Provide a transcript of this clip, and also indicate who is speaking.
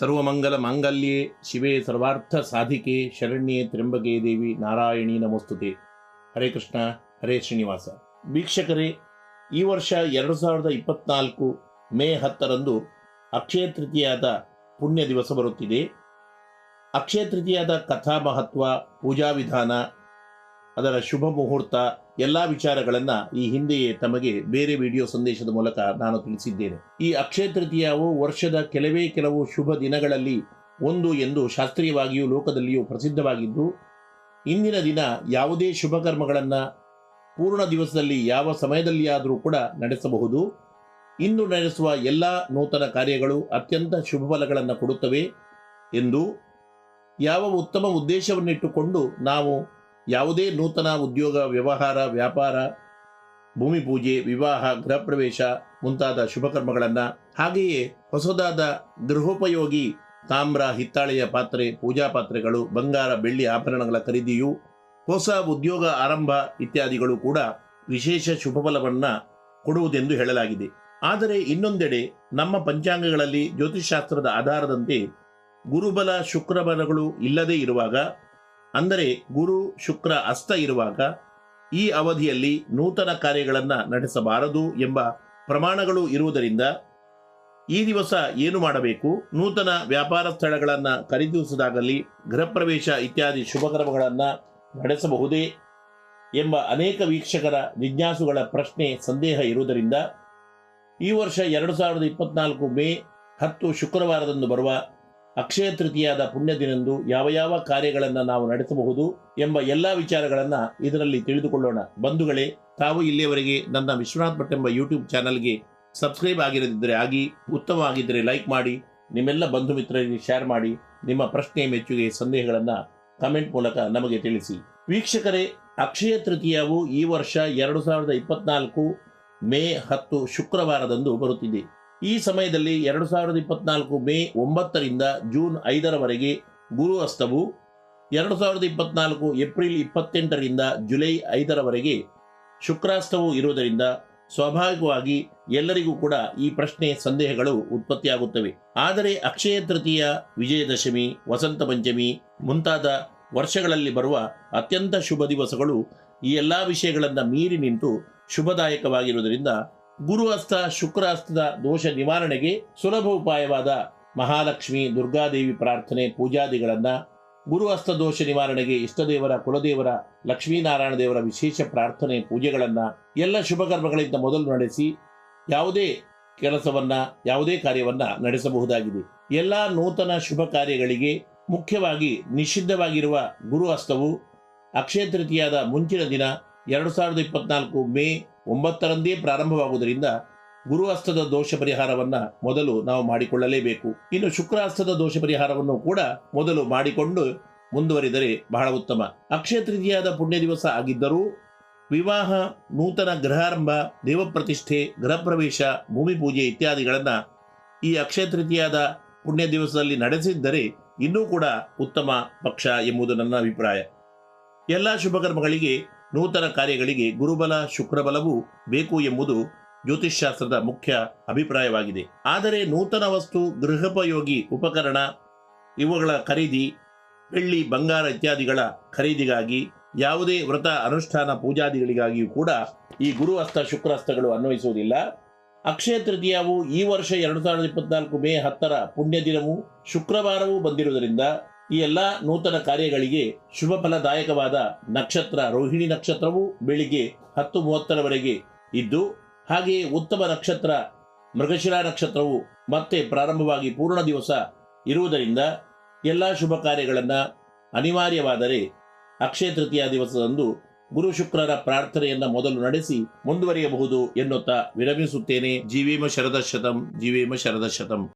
Speaker 1: ಸರ್ವಮಂಗಲ ಮಾಂಗಲ್ಯೆ ಶಿವೆ ಸರ್ವಾರ್ಥ ಸಾಧಿಕೆ ಶರಣ್ಯೆ ತ್ರ್ಯಂಬಕೆ ದೇವಿ ನಾರಾಯಣಿ ನಮಸ್ತುತೆ. ಹರೇ ಕೃಷ್ಣ, ಹರೇ ಶ್ರೀನಿವಾಸ. ವೀಕ್ಷಕರೇ, ಈ ವರ್ಷ ಎರಡು ಸಾವಿರದ ಇಪ್ಪತ್ನಾಲ್ಕು ಮೇ ಹತ್ತರಂದು ಅಕ್ಷಯ ತೃತೀಯಾದ ಪುಣ್ಯ ದಿವಸ ಬರುತ್ತಿದೆ. ಅಕ್ಷಯ ತೃತೀಯಾದ ಕಥಾ ಮಹತ್ವ ಪೂಜಾ ವಿಧಾನ ಅದರ ಶುಭ ಮುಹೂರ್ತ, ಎಲ್ಲ ವಿಚಾರಗಳನ್ನು ಈ ಹಿಂದೆಯೇ ತಮಗೆ ಬೇರೆ ವಿಡಿಯೋ ಸಂದೇಶದ ಮೂಲಕ ನಾನು ತಿಳಿಸಿದ್ದೇನೆ. ಈ ಅಕ್ಷಯ ತೃತೀಯವು ವರ್ಷದ ಕೆಲವೇ ಕೆಲವು ಶುಭ ದಿನಗಳಲ್ಲಿ ಒಂದು ಎಂದು ಶಾಸ್ತ್ರೀಯವಾಗಿಯೂ ಲೋಕದಲ್ಲಿಯೂ ಪ್ರಸಿದ್ಧವಾಗಿದ್ದು, ಇಂದಿನ ದಿನ ಯಾವುದೇ ಶುಭ ಕರ್ಮಗಳನ್ನು ಪೂರ್ಣ ದಿವಸದಲ್ಲಿ ಯಾವ ಸಮಯದಲ್ಲಿಯಾದರೂ ಕೂಡ ನಡೆಸಬಹುದು. ಇಂದು ನಡೆಸುವ ಎಲ್ಲ ನೂತನ ಕಾರ್ಯಗಳು ಅತ್ಯಂತ ಶುಭ ಫಲಗಳನ್ನು ಕೊಡುತ್ತವೆ ಎಂದು ಯಾವ ಉತ್ತಮ ಉದ್ದೇಶವನ್ನಿಟ್ಟುಕೊಂಡು ನಾವು ಯಾವುದೇ ನೂತನ ಉದ್ಯೋಗ, ವ್ಯವಹಾರ, ವ್ಯಾಪಾರ, ಭೂಮಿ ಪೂಜೆ, ವಿವಾಹ ಗೃಹ ಪ್ರವೇಶ ಮುಂತಾದ ಶುಭಕರ್ಮಗಳನ್ನು ಹಾಗೆಯೇ ಹೊಸದಾದ ಗೃಹೋಪಯೋಗಿ ತಾಮ್ರ, ಹಿತ್ತಾಳೆಯ ಪಾತ್ರೆ, ಪೂಜಾ ಪಾತ್ರೆಗಳು, ಬಂಗಾರ, ಬೆಳ್ಳಿ ಆಭರಣಗಳ ಖರೀದಿಯು, ಹೊಸ ಉದ್ಯೋಗ ಆರಂಭ ಇತ್ಯಾದಿಗಳು ಕೂಡ ವಿಶೇಷ ಶುಭ ಫಲವನ್ನು ಕೊಡುವುದೆಂದು ಹೇಳಲಾಗಿದೆ. ಆದರೆ ಇನ್ನೊಂದೆಡೆ ನಮ್ಮ ಪಂಚಾಂಗಗಳಲ್ಲಿ ಜ್ಯೋತಿಷಾಸ್ತ್ರದ ಆಧಾರದಂತೆ ಗುರುಬಲ, ಶುಕ್ರಬಲಗಳು ಇಲ್ಲದೇ ಇರುವಾಗ ಅಂದರೆ ಗುರು, ಶುಕ್ರ ಅಸ್ತ ಇರುವಾಗ ಈ ಅವಧಿಯಲ್ಲಿ ನೂತನ ಕಾರ್ಯಗಳನ್ನು ನಡೆಸಬಾರದು ಎಂಬ ಪ್ರಮಾಣಗಳು ಇರುವುದರಿಂದ ಈ ದಿವಸ ಏನು ಮಾಡಬೇಕು? ನೂತನ ವ್ಯಾಪಾರ ಸ್ಥಳಗಳನ್ನು ಖರೀದಿಸುವುದಾಗಲಿ ಗೃಹ ಪ್ರವೇಶ ಇತ್ಯಾದಿ ಶುಭ ಕರ್ಮಗಳನ್ನು ನಡೆಸಬಹುದೇ ಎಂಬ ಅನೇಕ ವೀಕ್ಷಕರ ಜಿಜ್ಞಾಸುಗಳ ಪ್ರಶ್ನೆ, ಸಂದೇಹ ಇರುವುದರಿಂದ ಈ ವರ್ಷ ಎರಡು ಸಾವಿರದ ಇಪ್ಪತ್ನಾಲ್ಕು ಮೇ ಹತ್ತು ಶುಕ್ರವಾರದಂದು ಬರುವ ಅಕ್ಷಯ ತೃತೀಯಾದ ಪುಣ್ಯ ದಿನಂದು ಯಾವ ಯಾವ ಕಾರ್ಯಗಳನ್ನು ನಾವು ನಡೆಸಬಹುದು ಎಂಬ ಎಲ್ಲ ವಿಚಾರಗಳನ್ನು ಇದರಲ್ಲಿ ತಿಳಿದುಕೊಳ್ಳೋಣ. ಬಂಧುಗಳೇ, ತಾವು ಇಲ್ಲಿಯವರೆಗೆ ನನ್ನ ವಿಶ್ವನಾಥ್ ಭಟ್ ಎಂಬ ಯೂಟ್ಯೂಬ್ ಚಾನಲ್ಗೆ ಸಬ್ಸ್ಕ್ರೈಬ್ ಆಗಿರದಿದ್ದರೆ ಆಗಿ ಉತ್ತಮವಾಗಿದ್ದರೆ ಲೈಕ್ ಮಾಡಿ, ನಿಮ್ಮೆಲ್ಲ ಬಂಧು ಮಿತ್ರರಿಗೆ ಶೇರ್ ಮಾಡಿ, ನಿಮ್ಮ ಪ್ರಶ್ನೆ, ಮೆಚ್ಚುಗೆ, ಸಂದೇಹಗಳನ್ನು ಕಮೆಂಟ್ ಮೂಲಕ ನಮಗೆ ತಿಳಿಸಿ. ವೀಕ್ಷಕರೇ, ಅಕ್ಷಯ ತೃತೀಯವು ಈ ವರ್ಷ ಎರಡು ಸಾವಿರದ ಇಪ್ಪತ್ನಾಲ್ಕು ಮೇ ಹತ್ತು ಶುಕ್ರವಾರದಂದು ಬರುತ್ತಿದೆ. ಈ ಸಮಯದಲ್ಲಿ ಎರಡು ಸಾವಿರದ ಇಪ್ಪತ್ನಾಲ್ಕು ಮೇ ಒಂಬತ್ತರಿಂದ ಜೂನ್ ಐದರವರೆಗೆ ಗುರು ಅಸ್ತವು ಎರಡು ಸಾವಿರದ ಇಪ್ಪತ್ನಾಲ್ಕು ಏಪ್ರಿಲ್ ಇಪ್ಪತ್ತೆಂಟರಿಂದ ಜುಲೈ ಐದರವರೆಗೆ ಶುಕ್ರಾಸ್ತವು ಇರುವುದರಿಂದ ಸ್ವಾಭಾವಿಕವಾಗಿ ಎಲ್ಲರಿಗೂ ಕೂಡ ಈ ಪ್ರಶ್ನೆ ಸಂದೇಹಗಳು ಉತ್ಪತ್ತಿಯಾಗುತ್ತವೆ. ಆದರೆ ಅಕ್ಷಯ ತೃತೀಯ, ವಿಜಯದಶಮಿ, ವಸಂತ ಪಂಚಮಿ ಮುಂತಾದ ವರ್ಷಗಳಲ್ಲಿ ಬರುವ ಅತ್ಯಂತ ಶುಭ ದಿವಸಗಳು ಈ ಎಲ್ಲ ವಿಷಯಗಳನ್ನು ಮೀರಿ ನಿಂತು ಶುಭದಾಯಕವಾಗಿರುವುದರಿಂದ ಗುರು ಶುಕ್ರಹಸ್ತದ ದೋಷ ನಿವಾರಣೆಗೆ ಸುಲಭ ಉಪಾಯವಾದ ಮಹಾಲಕ್ಷ್ಮಿ, ದುರ್ಗಾದೇವಿ ಪ್ರಾರ್ಥನೆ, ಪೂಜಾದಿಗಳನ್ನ ಗುರುಹಸ್ತ ದೋಷ ನಿವಾರಣೆಗೆ ಇಷ್ಟದೇವರ, ಕುಲದೇವರ ಲಕ್ಷ್ಮೀನಾರಾಯಣ ದೇವರ ವಿಶೇಷ ಪ್ರಾರ್ಥನೆ, ಪೂಜೆಗಳನ್ನ ಎಲ್ಲ ಶುಭಕರ್ಮಗಳಿಂದ ಮೊದಲು ನಡೆಸಿ ಯಾವುದೇ ಕೆಲಸವನ್ನ, ಯಾವುದೇ ಕಾರ್ಯವನ್ನ ನಡೆಸಬಹುದಾಗಿದೆ. ಎಲ್ಲ ನೂತನ ಶುಭ ಕಾರ್ಯಗಳಿಗೆ ಮುಖ್ಯವಾಗಿ ನಿಷಿದ್ಧವಾಗಿರುವ ಗುರುಹಸ್ತವು ಅಕ್ಷಯ ತೃತೀಯಾದ ಮುಂಚಿನ ದಿನ, ಎರಡು ಸಾವಿರದ ಇಪ್ಪತ್ನಾಲ್ಕು ಮೇ ಒಂಬತ್ತರಂದೇ ಪ್ರಾರಂಭವಾಗುವುದರಿಂದ ಗುರುಹಸ್ತದ ದೋಷ ಪರಿಹಾರವನ್ನ ಮೊದಲು ನಾವು ಮಾಡಿಕೊಳ್ಳಲೇಬೇಕು. ಇನ್ನು ಶುಕ್ರಹಸ್ತದ ದೋಷ ಪರಿಹಾರವನ್ನು ಕೂಡ ಮೊದಲು ಮಾಡಿಕೊಂಡು ಮುಂದುವರಿದರೆ ಬಹಳ ಉತ್ತಮ. ಅಕ್ಷಯ ತೃತೀಯಾದ ಪುಣ್ಯ ದಿವಸ ಆಗಿದ್ದರೂ ವಿವಾಹ, ನೂತನ ಗೃಹಾರಂಭ, ದೇವಪ್ರತಿಷ್ಠೆ ಗೃಹ ಪ್ರವೇಶ ಭೂಮಿ ಪೂಜೆ ಇತ್ಯಾದಿಗಳನ್ನ ಈ ಅಕ್ಷಯ ತೃತೀಯಾದ ಪುಣ್ಯ ದಿವಸದಲ್ಲಿ ನಡೆಸಿದ್ದರೆ ಇನ್ನೂ ಕೂಡ ಉತ್ತಮ ಪಕ್ಷ ಎಂಬುದು ನನ್ನ ಅಭಿಪ್ರಾಯ. ಎಲ್ಲ ಶುಭ ಕರ್ಮಗಳಿಗೆ ನೂತನ ಕಾರ್ಯಗಳಿಗೆ ಗುರುಬಲ, ಶುಕ್ರಬಲವೂ ಬೇಕು ಎಂಬುದು ಜ್ಯೋತಿಷ್ಶಾಸ್ತ್ರದ ಮುಖ್ಯ ಅಭಿಪ್ರಾಯವಾಗಿದೆ. ಆದರೆ ನೂತನ ವಸ್ತು, ಗೃಹೋಪಯೋಗಿ ಉಪಕರಣ, ಇವುಗಳ ಖರೀದಿ, ಬೆಳ್ಳಿ, ಬಂಗಾರ ಇತ್ಯಾದಿಗಳ ಖರೀದಿಗಾಗಿ, ಯಾವುದೇ ವ್ರತ ಅನುಷ್ಠಾನ ಪೂಜಾದಿಗಳಿಗಾಗಿಯೂ ಕೂಡ ಈ ಗುರು ಹಸ್ತ ಶುಕ್ರ ಹಸ್ತಗಳು ಅನ್ವಯಿಸುವುದಿಲ್ಲ. ಅಕ್ಷಯ ತೃತೀಯವು ಈ ವರ್ಷ ಎರಡು ಸಾವಿರದ ಇಪ್ಪತ್ನಾಲ್ಕು ಮೇ ಹತ್ತರ ಪುಣ್ಯ ದಿನವೂ ಶುಕ್ರವಾರವೂ ಬಂದಿರುವುದರಿಂದ ಈ ಎಲ್ಲ ನೂತನ ಕಾರ್ಯಗಳಿಗೆ ಶುಭ ಫಲದಾಯಕವಾದ ನಕ್ಷತ್ರ, ರೋಹಿಣಿ ನಕ್ಷತ್ರವು ಬೆಳಿಗ್ಗೆ ಹತ್ತು ಮೂವತ್ತರವರೆಗೆ ಇದ್ದು ಹಾಗೆಯೇ ಉತ್ತಮ ನಕ್ಷತ್ರ, ಮೃಗಶಿರಾ ನಕ್ಷತ್ರವು ಮತ್ತೆ ಪ್ರಾರಂಭವಾಗಿ ಪೂರ್ಣ ದಿವಸ ಇರುವುದರಿಂದ ಎಲ್ಲ ಶುಭ ಕಾರ್ಯಗಳನ್ನು ಅನಿವಾರ್ಯವಾದರೆ ಅಕ್ಷಯ ತೃತೀಯ ದಿವಸದಂದು ಗುರು ಶುಕ್ರರ ಪ್ರಾರ್ಥನೆಯನ್ನ ಮೊದಲು ನಡೆಸಿ ಮುಂದುವರಿಯಬಹುದು ಎನ್ನುತ್ತಾ ವಿರಮಿಸುತ್ತೇನೆ ಜೀವೇಮ ಶರದ ಶತಂ ಜೀವೇಮ ಶರದ ಶತಂ